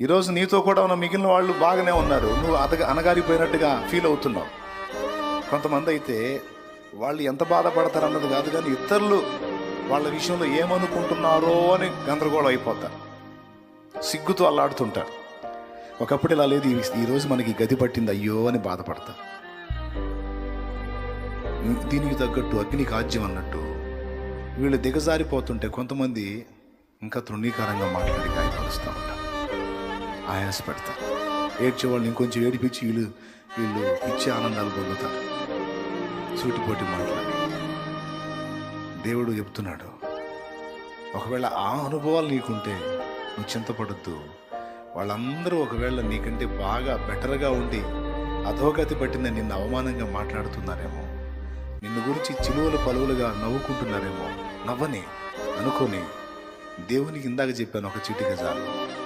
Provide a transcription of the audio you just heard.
ఈరోజు నీతో కూడా ఉన్న మిగిలిన వాళ్ళు బాగానే ఉన్నారు. నువ్వు అతగా అనగారిపోయినట్టుగా ఫీల్ అవుతున్నావు. కొంతమంది అయితే వాళ్ళు ఎంత బాధపడతారు అన్నది కాదు కానీ ఇతరులు వాళ్ళ విషయంలో ఏమనుకుంటున్నారో అని గందరగోళం అయిపోతారు. సిగ్గుతో అల్లాడుతుంటారు. ఒకప్పుడు ఇలా లేదు. ఈరోజు మనకి గది పట్టింది. అయ్యో అని బాధపడతారు. దీనికి తగ్గట్టు అగ్ని కాజ్యం అన్నట్టు వీళ్ళు దిగజారిపోతుంటే కొంతమంది ఇంకా తృణీకరంగా మాట్లాడి గాయపరుస్తూ ఉంటారు. ఆయాస పెడతారు ఏడ్చే ఇంకొంచెం ఏడిపించి వీళ్ళు వీళ్ళు ఇచ్చే ఆనందాలు పొందుతారు. సూటిపోటి మాట్లాడి దేవుడు చెప్తున్నాడు ఒకవేళ ఆ అనుభవాలు నీకుంటే నువ్వు చింతపడద్దు. వాళ్ళందరూ ఒకవేళ నీకంటే బాగా బెటర్గా ఉండి అధోగతి పట్టిన నిన్ను అవమానంగా మాట్లాడుతున్నారేమో నిన్ను గురించి చిలువలు పలువులుగా నవ్వుకుంటున్నారేమో నవ్వని అనుకొని దేవునికి ఇందాక చెప్పాను ఒక చిటిక చాలు.